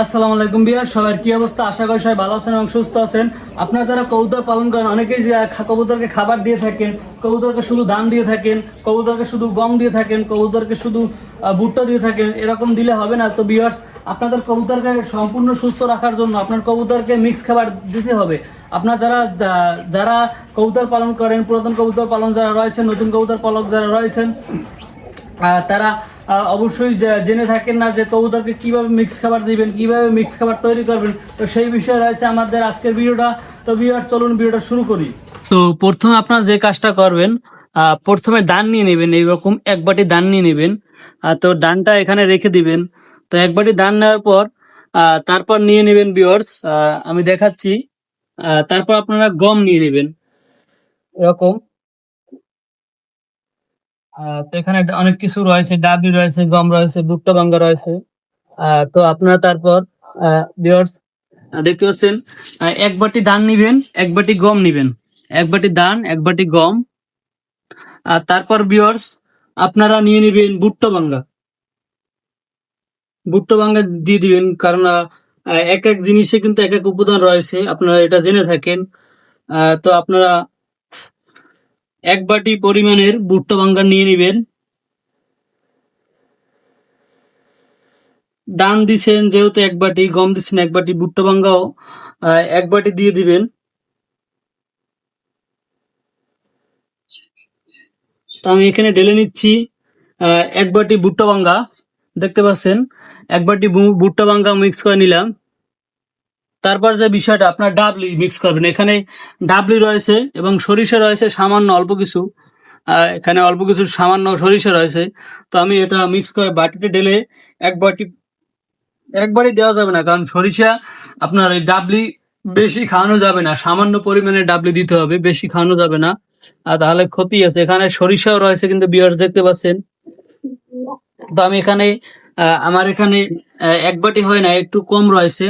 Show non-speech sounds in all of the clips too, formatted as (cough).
আসসালামু আলাইকুম বিয়ার, সবার কি অবস্থা? আশা করি সবাই ভালো আছেন এবং সুস্থ আছেন। আপনারা যারা কবুতর পালন করেন, অনেকেই যে কবুতরকে খাবার দিয়ে থাকেন, কবুতরকে শুধু ধান দিয়ে থাকেন, কবুতরকে শুধু গম দিয়ে থাকেন, কবুতরকে শুধু ভুট্টা দিয়ে থাকেন, এরকম দিলে হবে না। তো বিয়ার্স, আপনাদের কবুতরকে সম্পূর্ণ সুস্থ রাখার জন্য আপনার কবুতরকে মিক্স খাবার দিতে হবে। আপনার যারা যারা কবুতর পালন করেন, পুরাতন কবুতর পালন যারা রয়েছেন, নতুন কবুতর পালক যারা রয়েছেন তারা অবশ্যই জেনে থাকেন না যে কবুতরকে কীভাবে মিক্স খাবার দিবেন কীভাবে মিক্স খাবার তৈরি করবেন তো সেই বিষয়ে রয়েছে আমাদের আজকের ভিডিওটা। তো ভিডিওর চলুন ভিডিওটা শুরু করি। তো প্রথমে আপনারা যে কাজটা করবেন আহ, প্রথমে দান নিয়ে নেবেন এইরকম এক বাটি দান নিয়ে নেবেন। তো দানটা এখানে রেখে দিবেন। তো এক বাটি দান নেওয়ার পর আহ, তারপর নিয়ে নেবেন বিয়ার্স আমি দেখাচ্ছি। আহ, তারপর আপনারা গম নিয়ে নেবেন। এরকম। তো এখানে অনেক কিছু রয়েছে, ডাবি রয়েছে, গম রয়েছে ভুট্টা ভাঙ্গা রয়েছে তো আপনারা তারপর দেখতে পাচ্ছেন এক বাটি ধান নিবেন, এক বাটি গম নিবেন। এক বাটি ধান, এক বাটি গম। আর তারপর বিয়ার্স আপনারা নিয়ে নেবেন ভুট্টা ভাঙ্গা ভুট্টা ভাঙ্গা দিয়ে দিবেন, কারণ এক এক জিনিসে কিন্তু এক এক উপাদান রয়েছে, আপনারা এটা জেনে থাকেন। তো আপনারা এক বাটি পরিমাণের ভুট্টা ভাঙ্গা নিয়ে নেবেন। দান দিছেন যেহেতু এক বাটি, গম দিছেন এক বাটি, ভুট্টা ভাঙ্গাও এক বাটি দিয়ে দিবেন। তো আমি এখানে ঢেলে নিচ্ছি এক বাটি ভুট্টা ভাঙ্গা। দেখতে পাচ্ছেন, এক বাটি ভুট্টা ভাঙ্গা মিক্স করে নিলাম। তারপর যে বিষয়টা, আপনার ডাবলি মিক্স করবেন। এখানে ডাবলি রয়েছে এবং সরিষা রয়েছে সামান্য অল্প কিছু। এখানে অল্প কিছু সামান্য সরিষা রয়েছে। তো আমি এটা মিক্স করে বাটিতে ঢেলে এক বাটি একবারই দেওয়া যাবে না, কারণ সরিষা আপনার ওই ডাবলি বেশি খাওয়ানো যাবে না। সামান্য পরিমাণে ডাবলি দিতে হবে, বেশি খাওয়ানো যাবে না। আর তাহলে ক্ষতি আছে। এখানে সরিষাও রয়েছে কিন্তু বিয়ার দেখতে পাচ্ছেন। তো আমি এখানে আমার এখানে এক বাটি হয় না, একটু কম রয়েছে।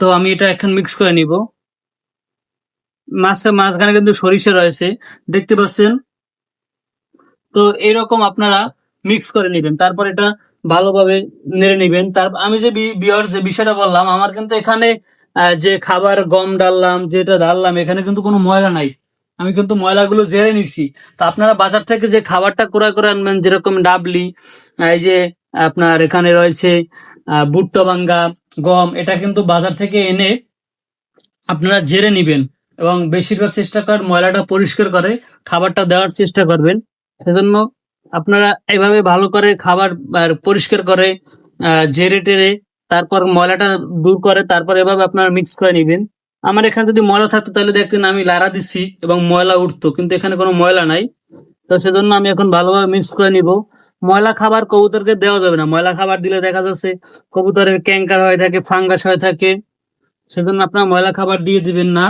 তো আমি এটা এখন মিক্স করে নিব। মাছের মাঝখানে কিন্তু সরিষা রয়েছে, দেখতে পাচ্ছেন? তো এরকম আপনারা মিক্স করে নেবেন। তারপর এটা ভালোভাবে নেড়ে নেবেন। তার আমি যে বিয়ার যে বিষয়টা বললাম, আমার কিন্তু এখানে যে খাবার গম ডাললাম, যেটা ডাললাম, এখানে কিন্তু কোনো ময়লা নাই। আমি কিন্তু ময়লাগুলো জেরে নিছি। তো আপনারা বাজার থেকে যে খাবারটা ক্রয় করে আনবেন, যেরকম ডাবলি এই যে আপনার এখানে রয়েছে ভুট্টা ভাঙ্গা, গম, এটা কিন্তু বাজার থেকে এনে আপনারা জেরে নিবেন এবং বেশিরভাগ চেষ্টা করেন ময়লাটা পরিষ্কার করে, খাবারটা দেওয়ার চেষ্টা করবেন। সেজন্য আপনারা এইভাবে ভালো করে খাবার পরিষ্কার করে জেরে টেরে তারপর ময়লাটা দূর করে, তারপর এভাবে আপনারা মিক্স করে নিবেন। আমার এখানে যদি ময়লা থাকতো, তাহলে দেখতেন আমি লাড়া দিচ্ছি এবং ময়লা উঠতো, কিন্তু এখানে কোনো ময়লা নাই। তো সেজন্য আমি এখন ভালোভাবে মিক্স করে নিব। ময়লা খাবার কবুতরকে দেওয়া যাবে না। ময়লা খাবার দিলে দেখা যাচ্ছে কবুতরের ক্যাঙ্কার হয়ে থাকে, ফাঙ্গাস হয়ে থাকে। সেজন্য আপনারা ময়লা খাবার দিয়ে দিবেন না।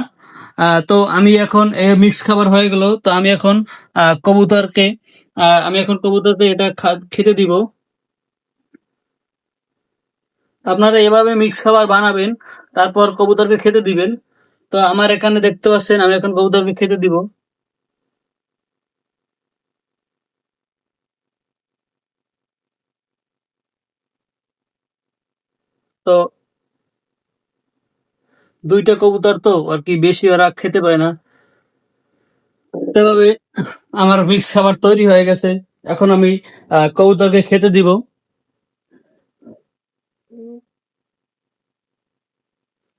তো আমি এখন মিক্স খাবার হয়ে গেল। তো আমি এখন কবুতরকে আমি এখন কবুতরকে এটা খেতে দিব। আপনারা এভাবে মিক্স খাবার বানাবেন, তারপর কবুতরকে খেতে দিবেন। তো আমার এখানে দেখতে পাচ্ছেন, আমি এখন কবুতরকে খেতে দিব। তো দুইটা কবুতর তো আর কি বেশি ওরা খেতে পায় না। এভাবে আমার মিক্স খাবার তৈরি হয়ে গেছে। এখন আমি কবুতরকে খেতে দিব।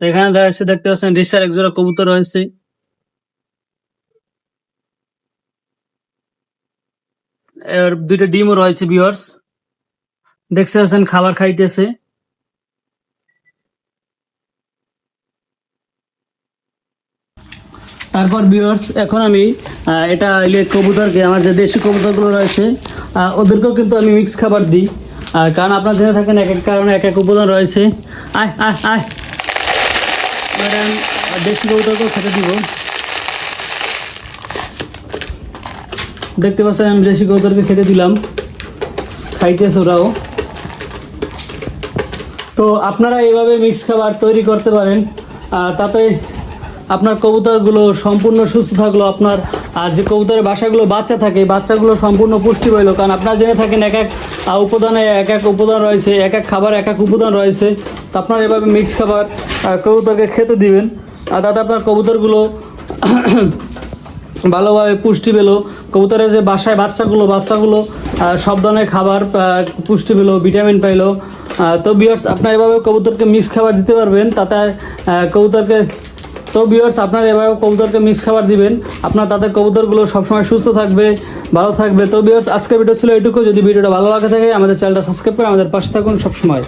এখানে রয়েছে দেখতে পাচ্ছেন, রিসার এক জোড়া কবুতর রয়েছে। এর দুইটা ডিমও রয়েছে বিয়ার্স দেখতে পাচ্ছেন, খাবার খাইতেছে। তারপর বিয়ার্স এখন আমি এটা কবুতরকে, আমার যে দেশি কবুতরগুলো রয়েছে ওদেরকেও কিন্তু আমি মিক্স খাবার দিই। কারণ আপনারা জেনে থাকেন, এক এক কারণে এক এক উপাদান রয়েছে। আয় আয় আয়। দেশি কবুতরকেও খেতে দিব। দেখতে পাচ্ছেন, আমি দেশি কবুতরকে খেতে দিলাম। খাইতেছে ওরাও। তো আপনারা এইভাবে মিক্স খাবার তৈরি করতে পারেন। তাতে আপনার কবুতরগুলো সম্পূর্ণ সুস্থ থাকল, আপনার, আর যে কবুতরের বাসাগুলো বাচ্চা থাকে বাচ্চাগুলো সম্পূর্ণ পুষ্টি পাইলো। কারণ আপনারা জেনে থাকেন, এক এক উপাদানে এক এক উপাদান রয়েছে, এক এক খাবার, এক এক উপাদান রয়েছে। তো আপনারা এভাবে মিক্স খাবার কবুতরকে খেতে দিবেন। আর তাতে আপনার কবুতরগুলো (coughs) ভালোভাবে পুষ্টি পেল। কবুতরের যে বাসায় বাচ্চাগুলো বাচ্চাগুলো সব ধরনের খাবার পুষ্টি পেল ভিটামিন পাইলো। তো বিয়ার্স আপনার এভাবে কবুতরকে মিক্স খাবার দিতে পারবেন। তাতে কবুতরকে তো বিয়ার্স আপনারা এভাবে কবুতরকে মিক্স খাবার দিবেন। আপনার তাতে কবুতরগুলো সবসময় সুস্থ থাকবে, ভালো থাকবে। তো বিয়ার্স আজকের ভিডিও ছিল এটুকু যদি ভিডিওটা ভালো লাগে থাকে, আমাদের চ্যানেলটা সাবস্ক্রাইব করে আমাদের পাশে থাকুন সবসময়।